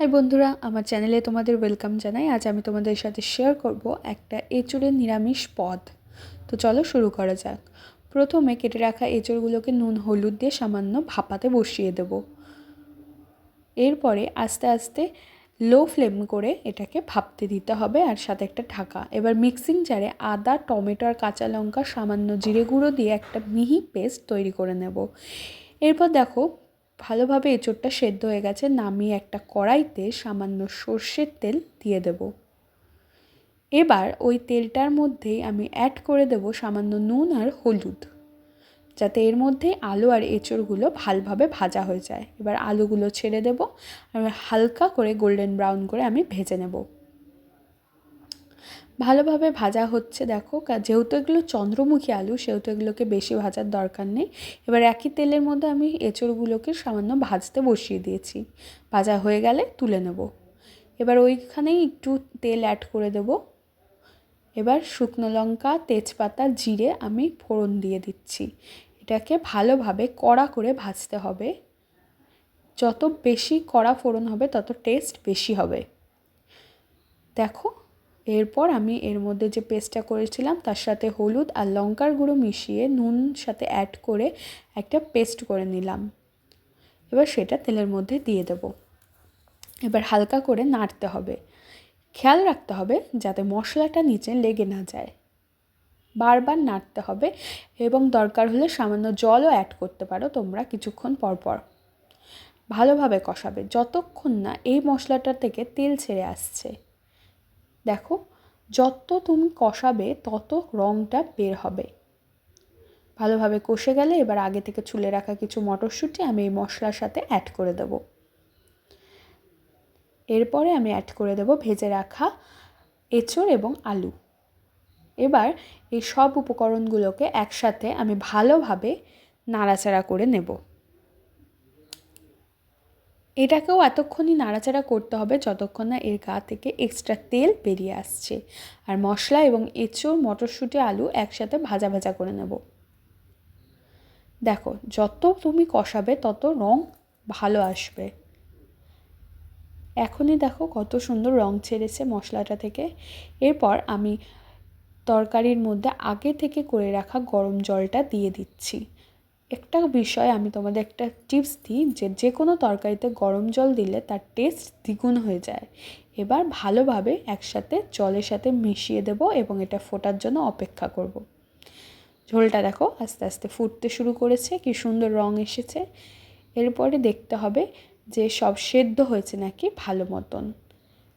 High বন্ধুরা, আমার চ্যানেলে তোমাদের ওয়েলকাম জানাই। আজ আমি তোমাদের সাথে শেয়ার করব একটা এঁচড়ের নিরামিষ পদ। তো চলো শুরু করা যাক। প্রথমে কেটে রাখা এঁচড়গুলোকে নুন, হলুদ দিয়ে সামান্য ভাপাতে বসিয়ে দেব। এরপরে আস্তে আস্তে লো ফ্লেম করে এটাকে ভাপতে দিতে হবে আর সাথে একটা ঢাকা। এবার মিক্সিং জারে আদা, টমেটো আর কাঁচা লঙ্কা, সামান্য জিরে গুঁড়ো দিয়ে একটা মিহি পেস্ট তৈরি করে নেব। এরপর দেখো ভালোভাবে এঁচোড়টা সেদ্ধ হয়ে গেছে, নামিয়ে একটা কড়াইতে সামান্য সর্ষের তেল দিয়ে দেব। এবার ওই তেলটার মধ্যেই আমি অ্যাড করে দেব সামান্য নুন আর হলুদ, যাতে এর মধ্যে আলু আর এঁচড়গুলো ভালোভাবে ভাজা হয়ে যায়। এবার আলুগুলো ছেড়ে দেব হালকা করে গোল্ডেন ব্রাউন করে আমি ভেজে নেব। ভালোভাবে ভাজা হচ্ছে, দেখো। যেহেতু এগুলো চন্দ্রমুখী আলু, সেহেতু এগুলোকে বেশি ভাজার দরকার নেই। এবার একই তেলের মধ্যে আমি এঁচড়গুলোকে সামান্য ভাজতে বসিয়ে দিয়েছি। ভাজা হয়ে গেলে তুলে নেব। এবার ওইখানেই একটু তেল অ্যাড করে দেব। এবার শুকনো লঙ্কা, তেজপাতা, জিরে আমি ফোড়ন দিয়ে দিচ্ছি। এটাকে ভালোভাবে কড়া করে ভাজতে হবে। যত বেশি কড়া ফোড়ন হবে, তত টেস্ট বেশি হবে। দেখো এরপর আমি এর মধ্যে যে পেস্টটা করেছিলাম, তার সাথে হলুদ আর লঙ্কার গুঁড়ো মিশিয়ে নুন সাথে অ্যাড করে একটা পেস্ট করে নিলাম। এবার সেটা তেলের মধ্যে দিয়ে দেব। এবার হালকা করে নাড়তে হবে। খেয়াল রাখতে হবে যাতে মশলাটা নিচে লেগে না যায়। বারবার নাড়তে হবে এবং দরকার হলে সামান্য জলও অ্যাড করতে পারো তোমরা কিছুক্ষণ পর পর। ভালোভাবে কষাবে, যতক্ষণ না এই মশলাটা থেকে তেল ছেড়ে আসছে। দেখো, যত তুমি কষাবে, তত রঙটা বের হবে। ভালোভাবে কষে গেলে এবার আগে থেকে চুলে রাখা কিছু মটরশুঁটি আমি এই মশলার সাথে অ্যাড করে দেব। এরপরে আমি অ্যাড করে দেব ভেজে রাখা এঁচড় এবং আলু। এবার এই সব উপকরণগুলোকে একসাথে আমি ভালোভাবে নাড়াচাড়া করে নেব। এটাকেও এতক্ষণই নাড়াচাড়া করতে হবে যতক্ষণ না এর গা থেকে এক্সট্রা তেল বেরিয়ে আসছে। আর মশলা এবং এঁচোড়, মটরশুঁটি, আলু একসাথে ভাজা ভাজা করে নেব। দেখো, যত তুমি কষাবে তত রং ভালো আসবে। এখনই দেখো কত সুন্দর রং ছেড়েছে মশলাটা থেকে। এরপর আমি তরকারির মধ্যে আগে থেকে করে রাখা গরম জলটা দিয়ে দিচ্ছি। একটা বিষয় আমি তোমাদের একটা টিপস দিই যে যে কোনো তরকারিতে গরম জল দিলে তার টেস্ট দ্বিগুণ হয়ে যায়। এবার ভালোভাবে একসাথে জলের সাথে মিশিয়ে দেব এবং এটা ফোটার জন্য অপেক্ষা করব। ঝোলটা দেখো আস্তে আস্তে ফুটতে শুরু করেছে, কি সুন্দর রং এসেছে। এরপরে দেখতে হবে যে সব সেদ্ধ হয়েছে নাকি ভালো মতন।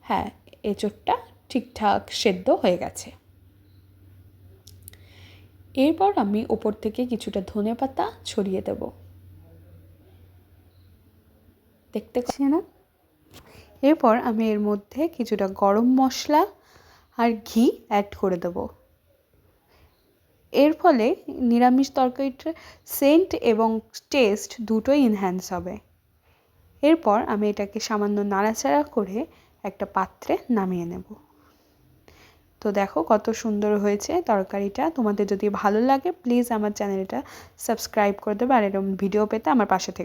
হ্যাঁ এঁচোড়টা ঠিকঠাক সেদ্ধ হয়ে গেছে। এরপর আমি ওপর থেকে কিছুটা ধনে পাতা ছড়িয়ে দেব। দেখতে পাচ্ছি? না এরপর আমি এর মধ্যে কিছুটা গরম মশলা আর ঘি অ্যাড করে দেব। এর ফলে নিরামিষ তরকারিটার সেন্ট এবং টেস্ট দুটোই ইনহ্যান্স হবে। এরপর আমি এটাকে সামান্য নাড়াচাড়া করে একটা পাত্রে নামিয়ে নেব। তো দেখো কত সুন্দর হয়েছে তরকারিটা। তোমাদের যদি ভালো লাগে প্লিজ আমার চ্যানেলটা সাবস্ক্রাইব করে দেবে আর এরকম ভিডিও পেতে আমার পাশে থেকে